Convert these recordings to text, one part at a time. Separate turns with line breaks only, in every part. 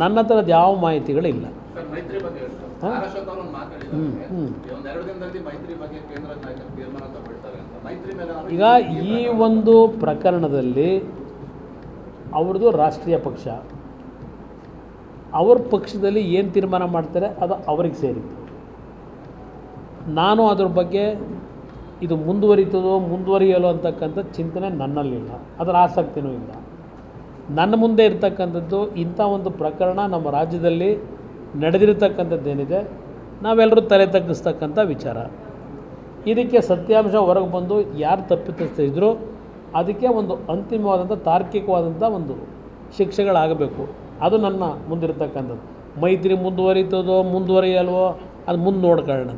ನನ್ನ ಹತ್ರದ ಯಾವ ಮಾಹಿತಿಗಳಿಲ್ಲ. ಈಗ ಈ ಒಂದು ಪ್ರಕರಣದಲ್ಲಿ ಅವ್ರದ್ದು ರಾಷ್ಟ್ರೀಯ ಪಕ್ಷ. ಅವ್ರ ಪಕ್ಷದಲ್ಲಿ ಏನು ತೀರ್ಮಾನ ಮಾಡ್ತಾರೆ ಅದು ಅವ್ರಿಗೆ ಸೇರಿತ್ತು ನಾನು ಅದ್ರ ಬಗ್ಗೆ ಇದು ಮುಂದುವರಿತದೋ ಮುಂದುವರಿಯಲು ಅಂತಕ್ಕಂಥ ಚಿಂತನೆ ನನ್ನಲ್ಲಿಲ್ಲ. ಅದರ ಆಸಕ್ತಿನೂ ಇಲ್ಲ. ನನ್ನ ಮುಂದೆ ಇರ್ತಕ್ಕಂಥದ್ದು ಇಂಥ ಒಂದು ಪ್ರಕರಣ ನಮ್ಮ ರಾಜ್ಯದಲ್ಲಿ ನಡೆದಿರ್ತಕ್ಕಂಥದ್ದೇನಿದೆ, ನಾವೆಲ್ಲರೂ ತಲೆ ತಗ್ಗಿಸ್ತಕ್ಕಂಥ ವಿಚಾರ. ಇದಕ್ಕೆ ಸತ್ಯಾಂಶ ಹೊರಗೆ ಬಂದು ಯಾರು ತಪ್ಪಿತಸ್ಥಿದ್ರು ಅದಕ್ಕೆ ಒಂದು ಅಂತಿಮವಾದಂಥ ತಾರ್ಕಿಕವಾದಂಥ ಒಂದು ಶಿಕ್ಷೆಗಳಾಗಬೇಕು. ಅದು ನನ್ನ ಮುಂದಿರ್ತಕ್ಕಂಥದ್ದು. ಮೈತ್ರಿ ಮುಂದುವರಿತದೋ, ಮುಂದುವರಿಯಲ್ವೋ, ಅದು ಮುಂದೆ ನೋಡ್ಕೊಳ್ಳೋಣ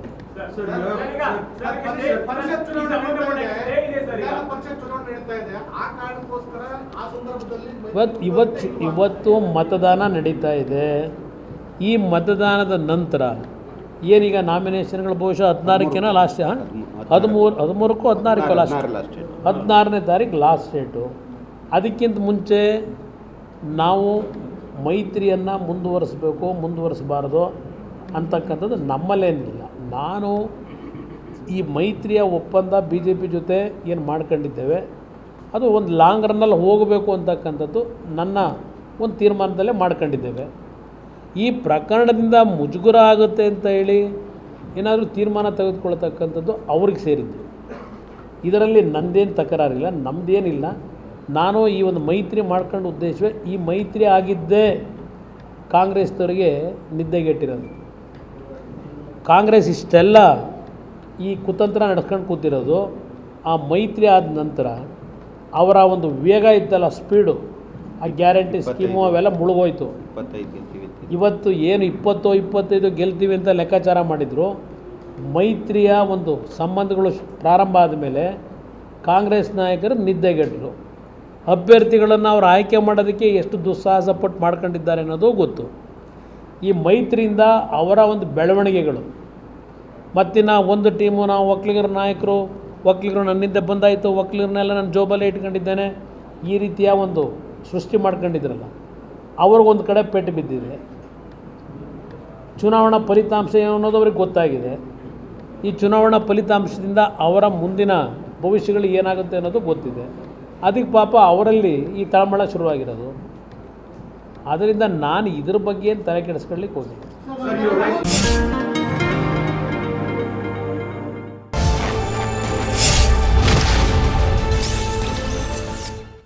ಇವತ್ತು ಇವತ್ತು ಇವತ್ತು ಮತದಾನ ನಡೀತಾ ಇದೆ. ಈ ಮತದಾನದ ನಂತರ ಏನೀಗ ನಾಮಿನೇಷನ್ಗಳು ಬಹುಶಃ ಹದಿನಾರಕ್ಕೇನೋ ಲಾಸ್ಟ್ ಹದಿಮೂರು ಹದಿಮೂರಕ್ಕೂ ಹದಿನಾರಕ್ಕೂ ಲಾಸ್ಟ್ ಹದಿನಾರನೇ ತಾರೀಕು ಲಾಸ್ಟ್ ಡೇಟು ಅದಕ್ಕಿಂತ ಮುಂಚೆ ನಾವು ಮೈತ್ರಿಯನ್ನು ಮುಂದುವರಿಸಬೇಕು ಮುಂದುವರಿಸಬಾರ್ದು. ಅಂತಕ್ಕಂಥದ್ದು ನಮ್ಮಲ್ಲೇನಿಲ್ಲ. ನಾನು ಈ ಮೈತ್ರಿಯ ಒಪ್ಪಂದ ಬಿ ಜೆ ಪಿ ಜೊತೆ ಏನು ಮಾಡ್ಕೊಂಡಿದ್ದೇವೆ, ಅದು ಒಂದು ಲಾಂಗ್ ರನ್ನಲ್ಲಿ ಹೋಗಬೇಕು ಅಂತಕ್ಕಂಥದ್ದು ನನ್ನ ಒಂದು ತೀರ್ಮಾನದಲ್ಲೇ ಮಾಡ್ಕೊಂಡಿದ್ದೇವೆ. ಈ ಪ್ರಕರಣದಿಂದ ಮುಜುಗುರ ಆಗುತ್ತೆ ಅಂತ ಹೇಳಿ ಏನಾದರೂ ತೀರ್ಮಾನ ತೆಗೆದುಕೊಳ್ತಕ್ಕಂಥದ್ದು ಅವ್ರಿಗೆ ಸೇರಿದ್ದು. ಇದರಲ್ಲಿ ನಂದೇನು ತಕರಾರಿಲ್ಲ ನಮ್ಮದೇನಿಲ್ಲ ನಾನು ಈ ಒಂದು ಮೈತ್ರಿ ಮಾಡ್ಕೊಂಡು ಉದ್ದೇಶವೇ ಈ ಮೈತ್ರಿ ಆಗಿದ್ದೇ ಕಾಂಗ್ರೆಸ್ನವರಿಗೆ ನಿದ್ದೆಗೆಟ್ಟಿರೋದು. ಕಾಂಗ್ರೆಸ್ ಇಷ್ಟೆಲ್ಲ ಈ ಕುತಂತ್ರ ನಡ್ಸ್ಕೊಂಡು ಕೂತಿರೋದು ಆ ಮೈತ್ರಿ ಆದ ನಂತರ ಅವರ ಒಂದು ವೇಗ ಇತ್ತಲ್ಲ ಸ್ಪೀಡು ಆ ಗ್ಯಾರಂಟಿ ಸ್ಕೀಮು ಅವೆಲ್ಲ ಮುಳುಗೋಯ್ತು. ಇವತ್ತು ಏನು ಇಪ್ಪತ್ತು ಇಪ್ಪತ್ತೈದು ಗೆಲ್ತೀವಿ ಅಂತ ಲೆಕ್ಕಾಚಾರ ಮಾಡಿದರು. ಮೈತ್ರಿಯ ಒಂದು ಸಂಬಂಧಗಳು ಪ್ರಾರಂಭ ಆದಮೇಲೆ ಕಾಂಗ್ರೆಸ್ ನಾಯಕರು ನಿದ್ದೆಗೆಟ್ಟರು ಅಭ್ಯರ್ಥಿಗಳನ್ನು ಅವ್ರು ಆಯ್ಕೆ ಮಾಡೋದಕ್ಕೆ ಎಷ್ಟು ದುಸ್ಸಾಹಸ ಪಟ್ಟು ಮಾಡ್ಕೊಂಡಿದ್ದಾರೆ ಅನ್ನೋದು ಗೊತ್ತು. ಈ ಮೈತ್ರಿಯಿಂದ ಅವರ ಒಂದು ಬೆಳವಣಿಗೆಗಳು. ಮತ್ತಿನ್ನ ಒಂದು ಟೀಮು ನಾವು ಒಕ್ಕಲಿಗರ ನಾಯಕರು, ಒಕ್ಕಲಿಗರು ನನ್ನಿಂದ ಬಂದಾಯಿತು, ಒಕ್ಕಲಿಗರನ್ನೆಲ್ಲ ನಾನು ಜೋಬಲ್ಲೇ ಇಟ್ಕೊಂಡಿದ್ದೇನೆ. ಈ ರೀತಿಯ ಒಂದು ಸೃಷ್ಟಿ ಮಾಡ್ಕೊಂಡಿದ್ರಲ್ಲ ಅವ್ರಿಗೊಂದು ಕಡೆ ಪೆಟ್ಟು ಬಿದ್ದಿದೆ. ಚುನಾವಣಾ ಫಲಿತಾಂಶ ಏನು ಅನ್ನೋದು ಅವ್ರಿಗೆ ಗೊತ್ತಾಗಿದೆ. ಈ ಚುನಾವಣಾ ಫಲಿತಾಂಶದಿಂದ ಅವರ ಮುಂದಿನ ಭವಿಷ್ಯಗಳು ಏನಾಗುತ್ತೆ ಅನ್ನೋದು ಗೊತ್ತಿದೆ. ಅದಕ್ಕೆ ಪಾಪ ಅವರಲ್ಲಿ ಈ ತಳಮಳ ಶುರುವಾಗಿರೋದು. ಆದ್ದರಿಂದ ನಾನು ಇದ್ರ ಬಗ್ಗೆ ತಲೆ ಕೆಡಿಸ್ಕೊಳ್ಳಿಕ್ಕೆ
ನೀವು